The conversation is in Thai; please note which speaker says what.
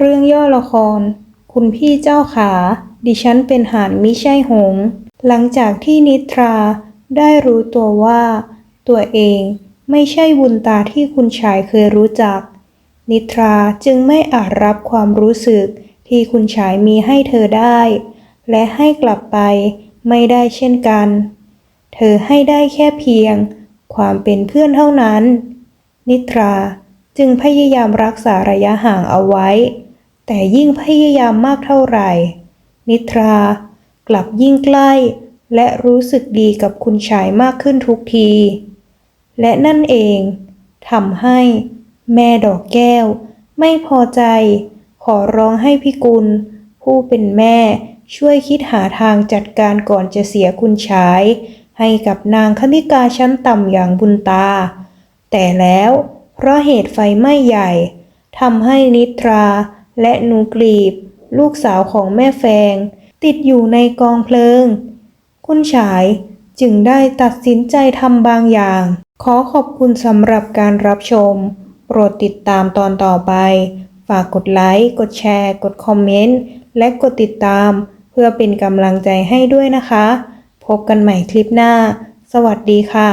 Speaker 1: เรื่องย่อละคร คุณพี่เจ้าขา ดิฉันเป็นหานมิใช่หง หลังจากที่นิทราได้รู้ตัวว่า ตัวเองไม่ใช่บุญตาที่คุณชายเคยรู้จัก นิทราจึงไม่อาจรับความรู้สึกที่คุณชายมีให้เธอได้ และให้กลับไปไม่ได้เช่นกัน เธอให้ได้แค่เพียง ความเป็นเพื่อนเท่านั้น นิทราจึงพยายามรักษาระยะห่างเอาไว้ แต่ยิ่งพยายามมากเท่าไหร่ นิทรากลับยิ่งใกล้ และรู้สึกดีกับคุณชายมากขึ้นทุกที และนั่นเองทำให้แม่ดอกแก้ว ไม่พอใจ ขอร้องให้พี่กุล ผู้เป็นแม่ช่วยคิดหาทางจัดการก่อนจะเสียคุณชาย ให้กับนางคณิกาชั้นต่ำอย่างบุญตา แต่แล้วเพราะเหตุไฟไหม้ใหญ่ทำให้นิทรา และหนูกลีบ ลูกสาวของแม่แฟง ติดอยู่ในกองเพลิง คุณชายจึงได้ตัดสินใจทำบางอย่าง ขอขอบคุณสำหรับการรับชม โปรดติดตามตอนต่อไป ฝากกดไลค์ กดแชร์ กดคอมเมนต์ และกดติดตาม เพื่อเป็นกำลังใจให้ด้วยนะคะ พบกันใหม่คลิปหน้า สวัสดีค่ะ